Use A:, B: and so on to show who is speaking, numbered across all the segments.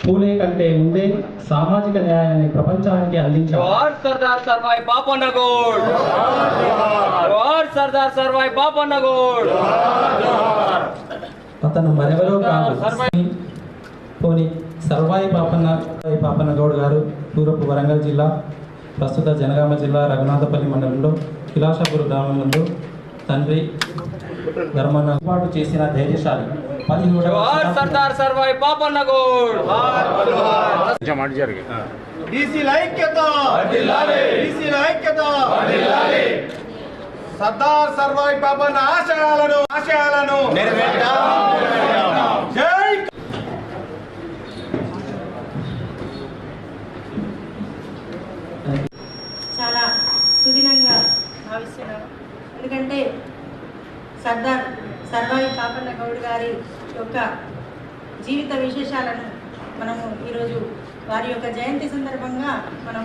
A: పూలే కంటే ముందే సామాజిక న్యాయాన్ని ప్రపంచానికి అందించారు
B: జోహార్ సర్దార్ సర్వాయి గౌడ్ సర్దార్ సర్వాయి గౌడ్
A: అతను మరెవరో కాదు. పోని సర్వాయి పాపన్న సర్వాయి పాపన్న గౌడ్ గారు తూర్పు వరంగల్ జిల్లా ప్రస్తుత జనగామ జిల్లా రఘునాథపల్లి మండలంలో కిలాషాపూర్ గ్రామం నందు తండ్రి ధర్మన్న ఏర్పాటు చేసిన ధైర్యశాలి.
B: సర్దార్ సర్వాయి పాపన్న గౌడ్
C: సర్దార్ సర్వాయి పాపన్న ఆశయాలను ఆశయాలను జై
D: చాలా సుదినంగా భావిస్తున్నాను ఎందుకంటే సర్దార్ సర్వాయి పాపన్న గౌడ్ గారి యొక్క జీవిత విశేషాలను మనము ఈరోజు వారి యొక్క జయంతి సందర్భంగా మనం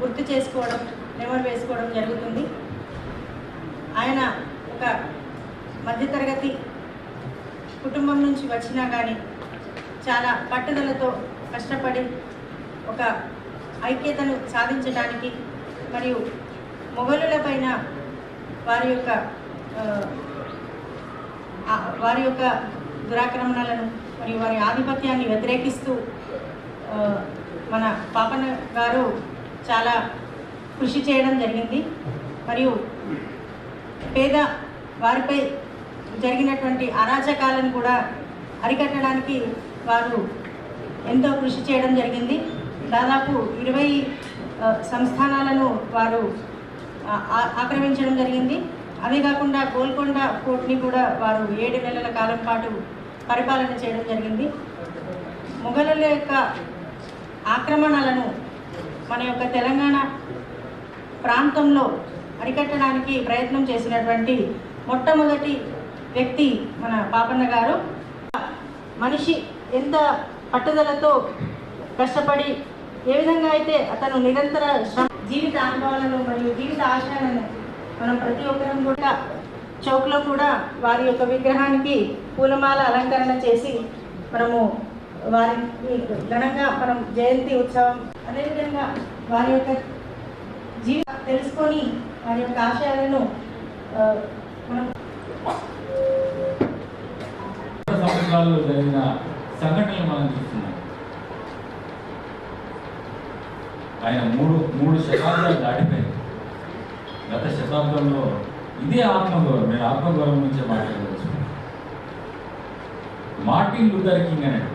D: గుర్తు చేసుకోవడం నెమరు వేసుకోవడం జరుగుతుంది. ఆయన ఒక మధ్యతరగతి కుటుంబం నుంచి వచ్చినా కానీ చాలా పట్టుదలతో కష్టపడి ఒక ఐక్యతను సాధించడానికి మరియు మొఘలుల పైన వారి యొక్క వారి యొక్క దురాక్రమణలను మరియు వారి ఆధిపత్యాన్ని వ్యతిరేకిస్తూ మన పాపన్న గారు చాలా కృషి చేయడం జరిగింది. మరియు పేద వారిపై జరిగినటువంటి అరాచకాలను కూడా అరికట్టడానికి వారు ఎంతో కృషి చేయడం జరిగింది. దాదాపు ఇరవై సంస్థానాలను వారు ఆక్రమించడం జరిగింది. అదే కాకుండా గోల్కొండ కోర్టుని కూడా వారు ఏడు నెలల కాలం పాటు పరిపాలన చేయడం జరిగింది. మొఘలుల యొక్క ఆక్రమణలను మన యొక్క తెలంగాణ ప్రాంతంలో అరికట్టడానికి ప్రయత్నం చేసినటువంటి మొట్టమొదటి వ్యక్తి మన పాపన్న గారు. మనిషి ఎంత పట్టుదలతో కష్టపడి ఏ విధంగా అయితే అతను నిరంతర జీవిత అనుభవాలను మరియు జీవిత ఆశయాలను మనం ప్రతి ఒక్కరం కూడా చౌక్లో కూడా వారి యొక్క విగ్రహానికి పూలమాల అలంకరణ చేసి మనము వారికి ఘనంగా మనం జయంతి ఉత్సవం అదేవిధంగా వారి యొక్క జీవి తెలుసుకొని వారి యొక్క ఆశయాలను మనం
E: సంవత్సరాల్లో జరిగిన సంఘటనలు మనం చూస్తున్నాం. ఆయన మూడు మూడు శతాబ్దాలు దాటిపోయింది గత శతాబ్దంలో ఇదే ఆత్మగౌరవం నేను ఆత్మగౌరవం నుంచే మాట్లాడవచ్చు. మార్టిన్ లూథర్ కింగ్ అనేది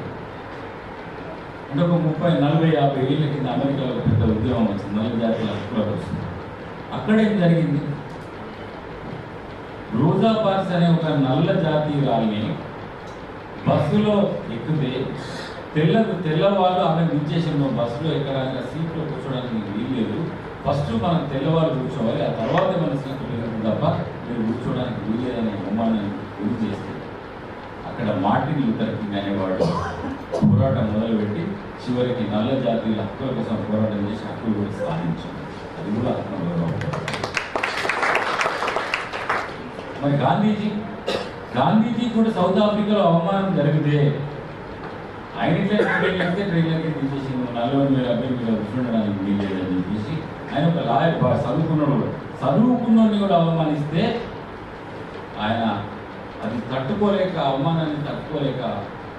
E: అంటే ఒక ముప్పై నలభై యాభై ఏళ్ళ కింద అమెరికాలో పెద్ద ఉద్యమం వచ్చింది. నల్ల జాతీయ హక్కులకు వస్తుంది. అక్కడ అక్కడేం జరిగింది? రోజా పార్స్ అనే ఒక నల్ల జాతీయురాల్ని బస్సులో ఎక్కితే తెల్ల తెల్లవాళ్ళు ఆమె విచ్చేసిన బస్సులో ఎక్కడానికి సీట్లో కూర్చోడానికి వీల్లేదు. ఫస్ట్ మనం తెల్లవారు కూర్చోవాలి ఆ తర్వాత మన సీట్లు వెళ్ళదు తప్ప మీరు కూర్చోడానికి వీలేదనే బొమ్మని గురి చేస్తే అక్కడ మార్టిన్ లూథర్ కింగ్ అనేవాడు పోరాటం మొదలుపెట్టి చివరికి నల్ల జాతీయుల హక్కుల కోసం పోరాటం చేసి హక్కులు కూడా సాధించాడు అది కూడా ఆత్మగౌరవం మరి గాంధీజీ గాంధీజీ కూడా సౌత్ ఆఫ్రికాలో అవమానం జరిగితే ఆయన ఇట్లా ట్రైన్ ఎక్కితే ట్రైన్ తీసేసి నలభై వేల అబ్బాయి కూర్చుండడానికి వీల్లేదని చెప్పేసి ఆయన ఒక లాయర్ చదువుకున్నాడు కూడా. చదువుకున్నోడిని కూడా అవమానిస్తే ఆయన అది తట్టుకోలేక అవమానాన్ని తట్టుకోలేక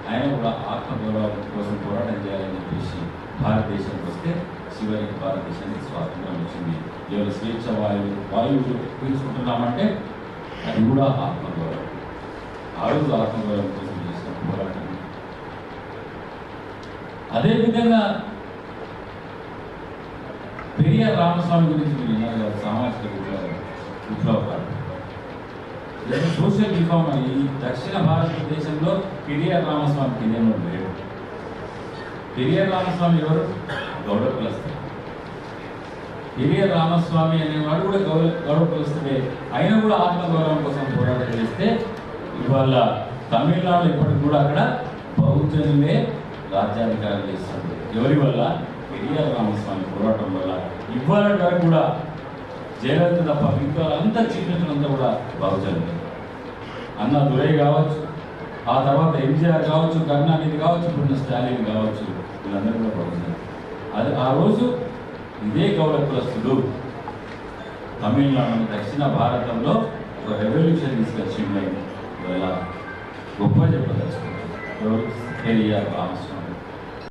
E: ఆయన కూడా ఆత్మగౌరవం కోసం పోరాటం చేయాలని చెప్పేసి భారతదేశానికి వస్తే చివరికి భారతదేశానికి స్వాతంత్రం వచ్చింది. ఎవరు స్వేచ్ఛ వాయువు వాయువు పీల్చుకుంటున్నామంటే అది కూడా ఆత్మగౌరవం. ఆ రోజు ఆత్మగౌరవం కోసం చేసిన పోరాటం. అదేవిధంగా పెరియార్ రామస్వామి గురించి మీరు విన్నారు కదా సామాజిక విప్లవ విప్లవకారు సోషల్ రిఫార్మ్ అని దక్షిణ భారతదేశంలో పెరియార్ రామస్వామి తెలియని లేడు పెరియార్ రామస్వామి ఎవరు? గౌరవ కులస్తుడు పెరియార్ రామస్వామి అనేవాడు కూడా గౌరవ గౌరవ కులస్తుడే ఆయన కూడా ఆత్మగౌరవం కోసం పోరాటం చేస్తే ఇవాళ తమిళనాడు ఇప్పటికి కూడా అక్కడ బహుజనులే రాజ్యాధికారం చేస్తుంది ఎవరి వల్ల? పెరియార్ రామస్వామి పోరాటం వల్ల ఇవాళ వరకు కూడా జయలలిత తప్ప మిగతా అంతా అంతా కూడా బహుజనులే అన్న దురై కావచ్చు ఆ తర్వాత ఎంజీఆర్ కావచ్చు కరుణానిధి కావచ్చు ఇప్పుడు స్టాలిన్ కావచ్చు వీళ్ళందరూ కూడా ప్రొఫెసర్ అది ఆ రోజు ఇదే గౌరవ కులస్తులు తమిళనాడు దక్షిణ భారతంలో ఒక రెవల్యూషన్ తీసుకొచ్చింది ఇవాళ గొప్ప చెప్పదలుచుకుంటారు పెరియార్ రామస్వామి.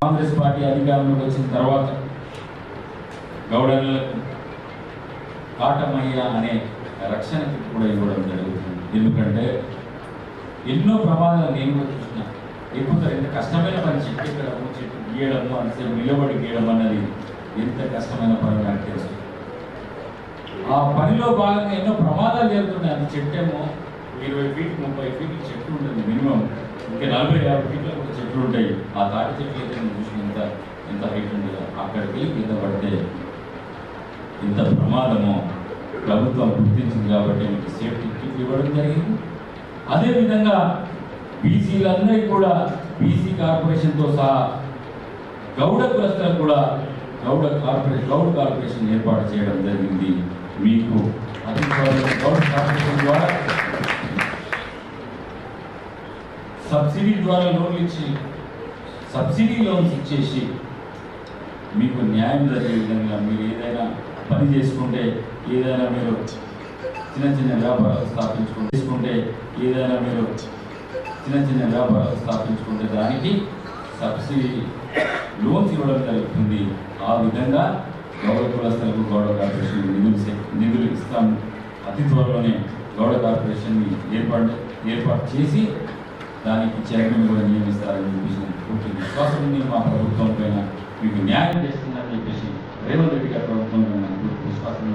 E: కాంగ్రెస్ పార్టీ అధికారంలోకి వచ్చిన తర్వాత గౌడలకు కాటమయ్య అనే రక్షణకి కూడా ఇవ్వడం జరుగుతుంది. ఎందుకంటే ఎన్నో ప్రమాదాలు నేను కూడా చూసిన. ఎంత కష్టమైన పని చెట్టు ఇక్కడ చెట్టు గీయడము అంతే నిలబడి గీయడం అన్నది ఎంత కష్టమైన పని నాకు తెలుసు. ఆ పనిలో భాగంగా ఎన్నో ప్రమాదాలు జరుగుతున్నాయి. అది చెట్టేమో ఇరవై ఫీట్ ముప్పై ఫీట్ చెట్లు ఉంటుంది మినిమం ఇంకా నలభై యాభై ఫీట్ల కూడా చెట్లు ఉంటాయి. ఆ తాటి చెట్లు అయితే నేను చూసిన ఎంత ఎంత హైట్ ఉండదు అక్కడికి వెళ్ళి కింద పడితే ఇంత ప్రమాదమో. ప్రభుత్వం గుర్తించింది కాబట్టి మీకు సేఫ్టీ కిట్ ఇవ్వడం జరిగింది. అదేవిధంగా బీసీలందరికీ కూడా బీసీ కార్పొరేషన్తో సహా గౌడ కులస్తులకు కూడా గౌడ కార్పొరేషన్ గౌడ్ కార్పొరేషన్ ఏర్పాటు చేయడం జరిగింది. మీకు అది గౌడ్ కార్పొరేషన్ ద్వారా సబ్సిడీ ద్వారా లోన్లు ఇచ్చి సబ్సిడీ లోన్స్ ఇచ్చేసి మీకు న్యాయం జరిగే విధంగా మీరు ఏదైనా పని చేసుకుంటే ఏదైనా మీరు చిన్న చిన్న వ్యాపారాలు స్థాపించుకుంటే ఏదైనా మీరు చిన్న చిన్న వ్యాపారాలు స్థాపించుకుంటే దానికి సబ్సిడీ లోన్స్ ఇవ్వడం జరుగుతుంది. ఆ విధంగా గౌరవ కులస్థలకు గౌరవ కార్పొరేషన్ నిధులు నిధులు ఇస్తాం. అతి త్వరలోనే గౌరవ కార్పొరేషన్ని ఏర్పాటు ఏర్పాటు చేసి దానికి చైర్మన్ కూడా నియమిస్తారని చెప్పేసి పూర్తి విశ్వాసం ఉంది. మా ప్రభుత్వం పైన మీకు న్యాయం చేస్తుందని చెప్పేసి రేవంత్ రెడ్డి గారి ప్రభుత్వం పైన పూర్తి విశ్వాసం